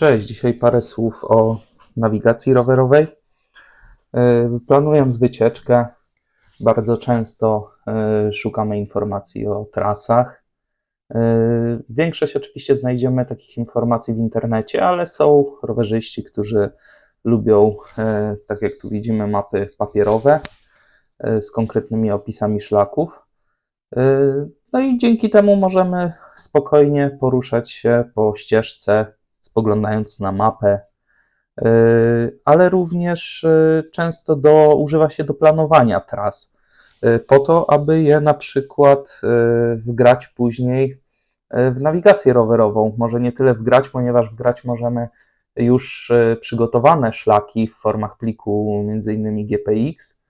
Cześć, dzisiaj parę słów o nawigacji rowerowej. Yy, Planując wycieczkę, bardzo często yy, szukamy informacji o trasach. Yy, Większość oczywiście znajdziemy takich informacji w internecie, ale są rowerzyści, którzy lubią, tak jak tu widzimy, mapy papierowe z konkretnymi opisami szlaków. No i dzięki temu możemy spokojnie poruszać się po ścieżce spoglądając na mapę, yy, ale również yy, często do, używa się do planowania tras, yy, po to, aby je na przykład wgrać później w nawigację rowerową. Może nie tyle wgrać, ponieważ wgrać możemy już przygotowane szlaki w formach pliku, m.in. GPX,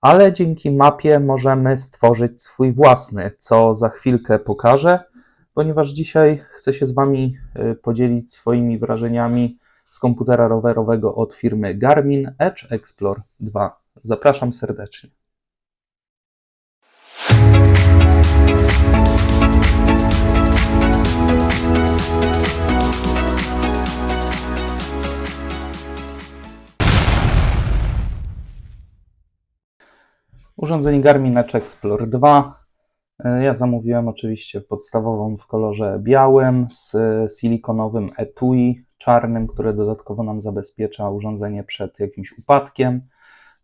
ale dzięki mapie możemy stworzyć swój własny, co za chwilkę pokażę ponieważ dzisiaj chcę się z Wami y, podzielić swoimi wrażeniami z komputera rowerowego od firmy Garmin Edge Explore 2. Zapraszam serdecznie. Urządzenie Garmin Edge Explore 2 E, Ja zamówiłem oczywiście podstawową w kolorze białym z e, silikonowym etui czarnym, które dodatkowo nam zabezpiecza urządzenie przed jakimś upadkiem.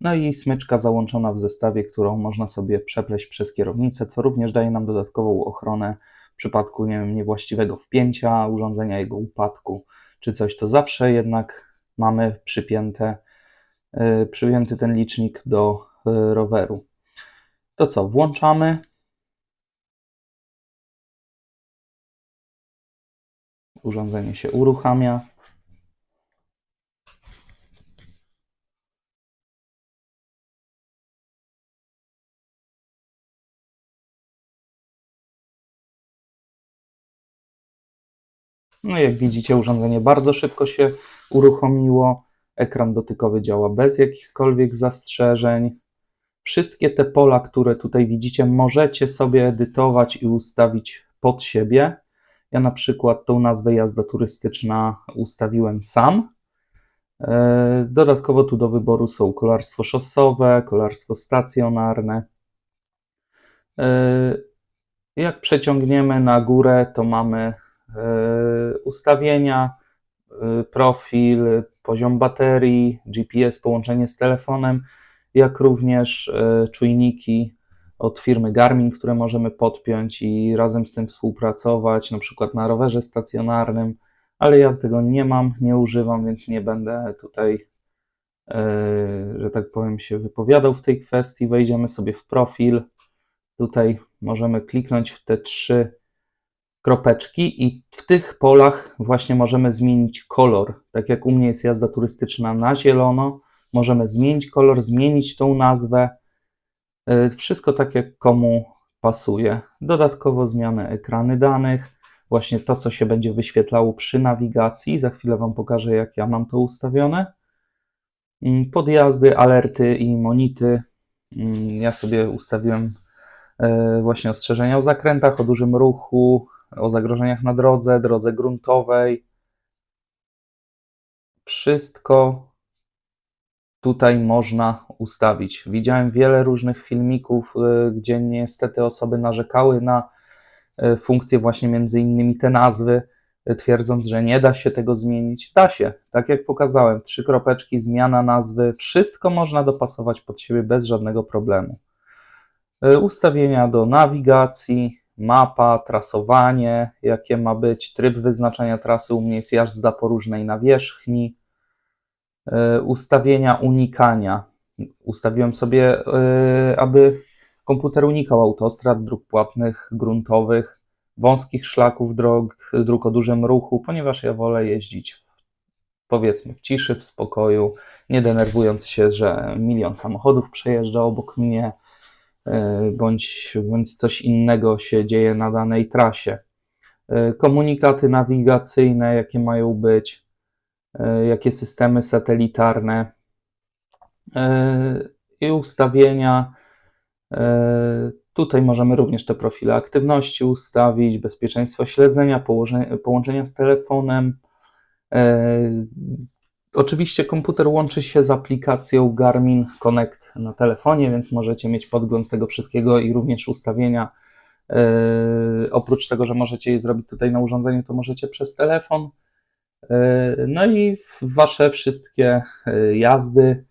No i smyczka załączona w zestawie, którą można sobie przepleść przez kierownicę, co również daje nam dodatkową ochronę w przypadku nie wiem, niewłaściwego wpięcia urządzenia, jego upadku czy coś. To zawsze jednak mamy przypięte, e, przypięty ten licznik do e, roweru. To co, włączamy. Urządzenie się uruchamia. No jak widzicie, urządzenie bardzo szybko się uruchomiło. Ekran dotykowy działa bez jakichkolwiek zastrzeżeń. Wszystkie te pola, które tutaj widzicie, możecie sobie edytować i ustawić pod siebie. Ja na przykład tą nazwę jazda turystyczna ustawiłem sam. E, Dodatkowo tu do wyboru są kolarstwo szosowe, kolarstwo stacjonarne. E, Jak przeciągniemy na górę, to mamy e, ustawienia, profil, poziom baterii, GPS, połączenie z telefonem, jak również czujniki od firmy Garmin, które możemy podpiąć i razem z tym współpracować, na przykład na rowerze stacjonarnym, ale ja tego nie mam, nie używam, więc nie będę tutaj, e, że tak powiem, się wypowiadał w tej kwestii. Wejdziemy sobie w profil. Tutaj możemy kliknąć w te trzy kropeczki i w tych polach właśnie możemy zmienić kolor. Tak jak u mnie jest jazda turystyczna na zielono, możemy zmienić kolor, zmienić tą nazwę. E, Wszystko tak, jak komu pasuje. Dodatkowo zmiany ekrany danych, właśnie to, co się będzie wyświetlało przy nawigacji. Za chwilę Wam pokażę, jak ja mam to ustawione. Mm, Podjazdy, alerty i monity. Mm, Ja sobie ustawiłem e, właśnie ostrzeżenia o zakrętach, o dużym ruchu, o zagrożeniach na drodze, drodze gruntowej. Wszystko tutaj można ustawić. Widziałem wiele różnych filmików, y, gdzie niestety osoby narzekały na y, funkcje właśnie między innymi te nazwy, y, twierdząc, że nie da się tego zmienić. Da się, tak jak pokazałem, trzy kropeczki, zmiana nazwy, wszystko można dopasować pod siebie bez żadnego problemu. Ustawienia do nawigacji, mapa, trasowanie, jakie ma być, tryb wyznaczania trasy u mnie jest jazda po różnej nawierzchni, ustawienia unikania. Ustawiłem sobie, y, aby komputer unikał autostrad, dróg płatnych, gruntowych, wąskich szlaków, dróg, dróg o dużym ruchu, ponieważ ja wolę jeździć w, powiedzmy w ciszy, w spokoju, nie denerwując się, że milion samochodów przejeżdża obok mnie, y, bądź, bądź coś innego się dzieje na danej trasie. Y, Komunikaty nawigacyjne, jakie mają być, jakie systemy satelitarne e, i ustawienia. E, Tutaj możemy również te profile aktywności ustawić, bezpieczeństwo śledzenia, połączenia z telefonem, E, Oczywiście komputer łączy się z aplikacją Garmin Connect na telefonie, więc możecie mieć podgląd tego wszystkiego i również ustawienia. E, oprócz tego, że możecie je zrobić tutaj na urządzeniu, to możecie przez telefon. E, no i wasze wszystkie e, jazdy e,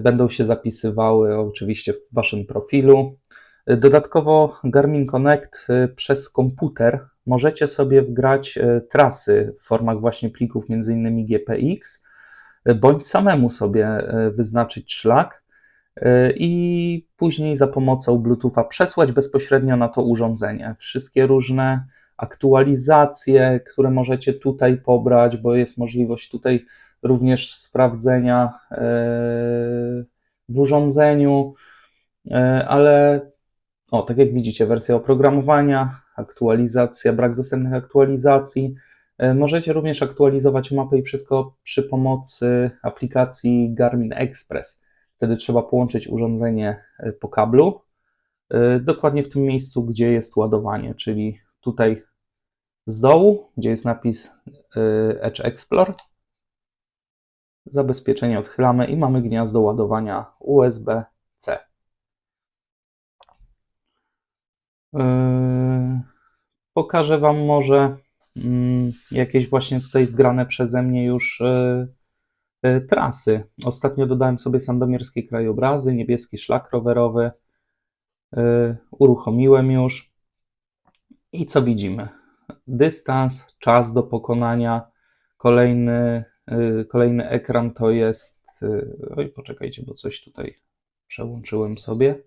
będą się zapisywały oczywiście w waszym profilu. E, Dodatkowo Garmin Connect e, przez komputer możecie sobie wgrać e, trasy w formach właśnie plików, innymi GPX, e, bądź samemu sobie e, wyznaczyć szlak e, i później za pomocą Bluetootha przesłać bezpośrednio na to urządzenie. Wszystkie różne aktualizacje, które możecie tutaj pobrać, bo jest możliwość tutaj również sprawdzenia e, w urządzeniu, e, ale o, tak jak widzicie, wersja oprogramowania, aktualizacja, brak dostępnych aktualizacji. E, Możecie również aktualizować mapę i wszystko przy pomocy aplikacji Garmin Express. Wtedy trzeba połączyć urządzenie po kablu, dokładnie w tym miejscu, gdzie jest ładowanie, czyli tutaj z dołu, gdzie jest napis Edge Explore. Zabezpieczenie odchylamy i mamy gniazdo ładowania USB-C. Yy, Pokażę Wam może mm, jakieś właśnie tutaj wgrane przeze mnie już yy, yy, trasy. Ostatnio dodałem sobie sandomierskie krajobrazy, niebieski szlak rowerowy. Uruchomiłem już. I co widzimy? Dystans, czas do pokonania. Kolejny, kolejny ekran to jest. yy, Oj, poczekajcie, bo coś tutaj przełączyłem sobie.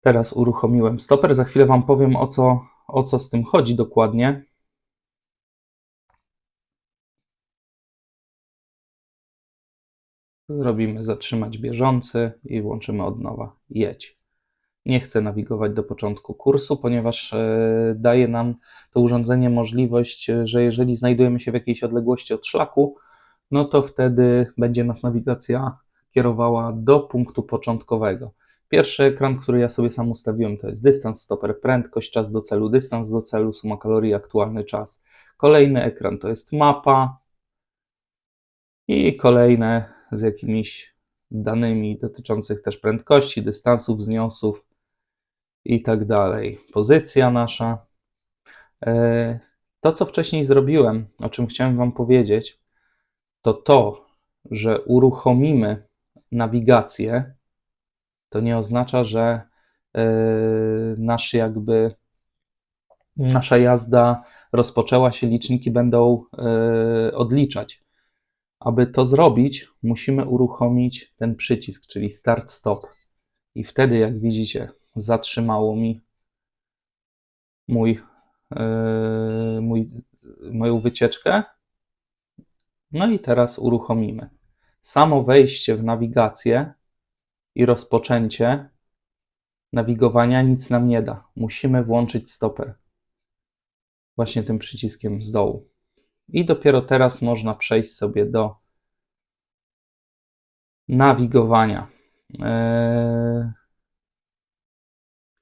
Teraz uruchomiłem stoper. Za chwilę Wam powiem o co, o co z tym chodzi dokładnie. Zrobimy zatrzymać bieżący i włączymy od nowa. Jedź. Nie chcę nawigować do początku kursu, ponieważ e, daje nam to urządzenie możliwość, e, że jeżeli znajdujemy się w jakiejś odległości od szlaku, no to wtedy będzie nas nawigacja kierowała do punktu początkowego. Pierwszy ekran, który ja sobie sam ustawiłem, to jest dystans, stoper, prędkość, czas do celu, dystans do celu, suma kalorii, aktualny czas. Kolejny ekran to jest mapa i kolejne z jakimiś danymi dotyczących też prędkości, dystansów, wzniosów i tak dalej. Pozycja nasza. E, To, co wcześniej zrobiłem, o czym chciałem Wam powiedzieć, to to, że uruchomimy nawigację, to nie oznacza, że e, nasz jakby nasza jazda rozpoczęła się, liczniki będą e, odliczać. Aby to zrobić, musimy uruchomić ten przycisk, czyli start stop. I wtedy, jak widzicie, zatrzymało mi mój, e, mój, moją wycieczkę. No i teraz uruchomimy. Samo wejście w nawigację i rozpoczęcie nawigowania nic nam nie da. Musimy włączyć stoper. Właśnie tym przyciskiem z dołu. I dopiero teraz można przejść sobie do nawigowania. Eee,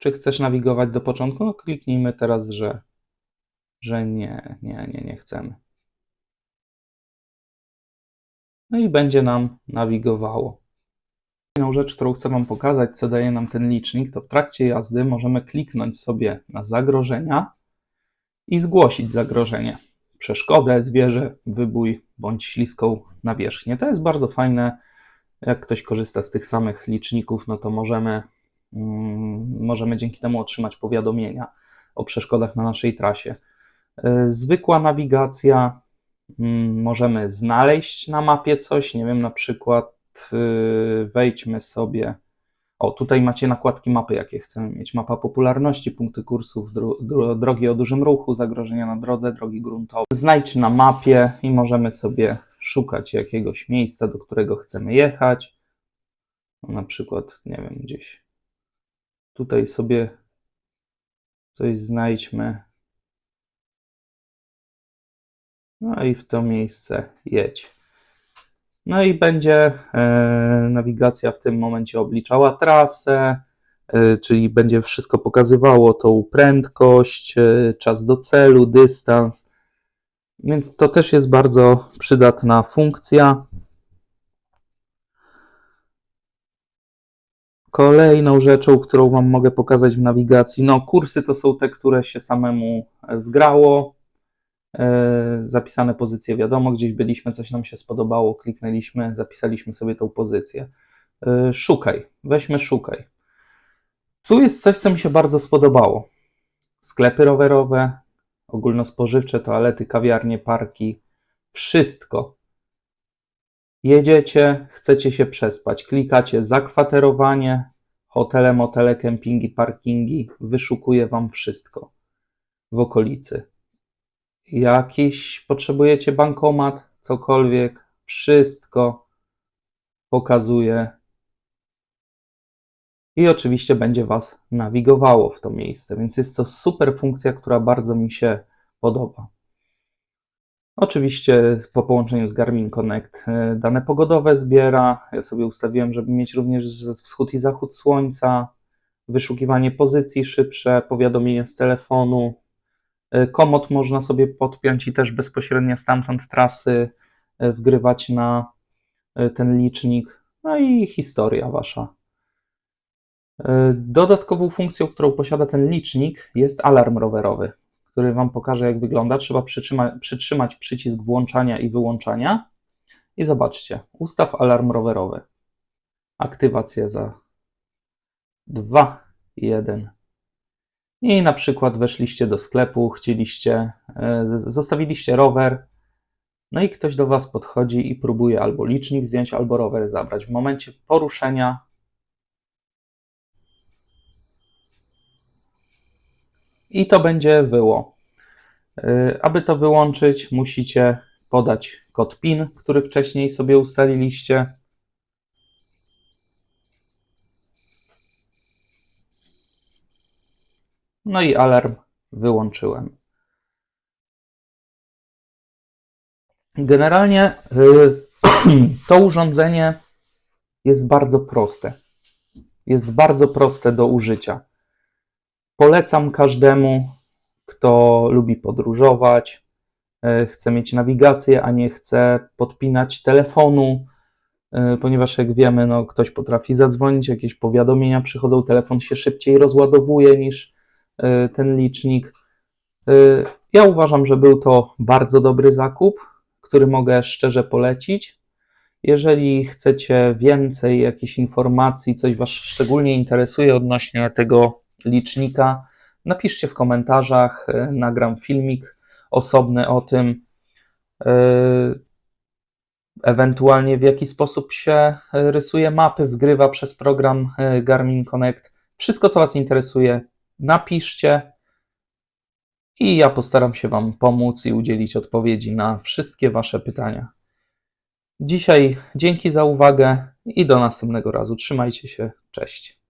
Czy chcesz nawigować do początku? No kliknijmy teraz, że, że nie, nie, nie, nie chcemy. No i będzie nam nawigowało. Kolejną rzecz, którą chcę Wam pokazać, co daje nam ten licznik, to w trakcie jazdy możemy kliknąć sobie na zagrożenia i zgłosić zagrożenie. Przeszkodę, zwierzę, wybój bądź śliską nawierzchnię. To jest bardzo fajne. Jak ktoś korzysta z tych samych liczników, no to możemy, możemy dzięki temu otrzymać powiadomienia o przeszkodach na naszej trasie. Y, Zwykła nawigacja, mm, możemy znaleźć na mapie coś, nie wiem, na przykład y, wejdźmy sobie. O, tutaj macie nakładki mapy, jakie chcemy mieć. Mapa popularności, punkty kursów, dro, dro, drogi o dużym ruchu, zagrożenia na drodze, drogi gruntowe. Znajdź na mapie i możemy sobie szukać jakiegoś miejsca, do którego chcemy jechać. Na przykład, nie wiem, gdzieś tutaj sobie coś znajdźmy. No i w to miejsce jedź. No i będzie e, nawigacja w tym momencie obliczała trasę, e, czyli będzie wszystko pokazywało tą prędkość, e, czas do celu, dystans. Więc to też jest bardzo przydatna funkcja. Kolejną rzeczą, którą Wam mogę pokazać w nawigacji, no kursy to są te, które się samemu wgrało. E, Zapisane pozycje, wiadomo, gdzieś byliśmy, coś nam się spodobało, kliknęliśmy, zapisaliśmy sobie tą pozycję. E, Szukaj, weźmy szukaj. Tu jest coś, co mi się bardzo spodobało. Sklepy rowerowe, ogólnospożywcze, toalety, kawiarnie, parki, wszystko. Jedziecie, chcecie się przespać, klikacie zakwaterowanie, hotele, motele, kempingi, parkingi, wyszukuje Wam wszystko w okolicy. Jakiś potrzebujecie bankomat, cokolwiek, wszystko pokazuje. I oczywiście będzie Was nawigowało w to miejsce, więc jest to super funkcja, która bardzo mi się podoba. Oczywiście po połączeniu z Garmin Connect e, dane pogodowe zbiera. Ja sobie ustawiłem, żeby mieć również wschód i zachód słońca, wyszukiwanie pozycji szybsze, powiadomienie z telefonu. E, Komod można sobie podpiąć i też bezpośrednio stamtąd trasy e, wgrywać na ten licznik. No i historia wasza. Dodatkową funkcją, którą posiada ten licznik, jest alarm rowerowy, który Wam pokaże, jak wygląda. Trzeba przytrzyma, przytrzymać przycisk włączania i wyłączania. I zobaczcie, ustaw alarm rowerowy. Aktywacja za 2, 1. I na przykład weszliście do sklepu, chcieliście, e, zostawiliście rower, no i ktoś do Was podchodzi i próbuje albo licznik zdjąć, albo rower zabrać. W momencie poruszenia i to będzie wyło. Y, Aby to wyłączyć, musicie podać kod PIN, który wcześniej sobie ustaliliście. No i alarm wyłączyłem. Generalnie y, to urządzenie jest bardzo proste. Jest bardzo proste do użycia. Polecam każdemu, kto lubi podróżować, e, chce mieć nawigację, a nie chce podpinać telefonu, e, ponieważ jak wiemy, no, ktoś potrafi zadzwonić, jakieś powiadomienia przychodzą, telefon się szybciej rozładowuje niż e, ten licznik. Ja uważam, że był to bardzo dobry zakup, który mogę szczerze polecić. Jeżeli chcecie więcej jakichś informacji, coś Was szczególnie interesuje odnośnie tego licznika, napiszcie w komentarzach, e, nagram filmik osobny o tym, e, ewentualnie w jaki sposób się e, rysuje mapy, wgrywa przez program Garmin Connect. Wszystko, co Was interesuje, napiszcie i ja postaram się Wam pomóc i udzielić odpowiedzi na wszystkie Wasze pytania. Dzisiaj dzięki za uwagę i do następnego razu. Trzymajcie się. Cześć.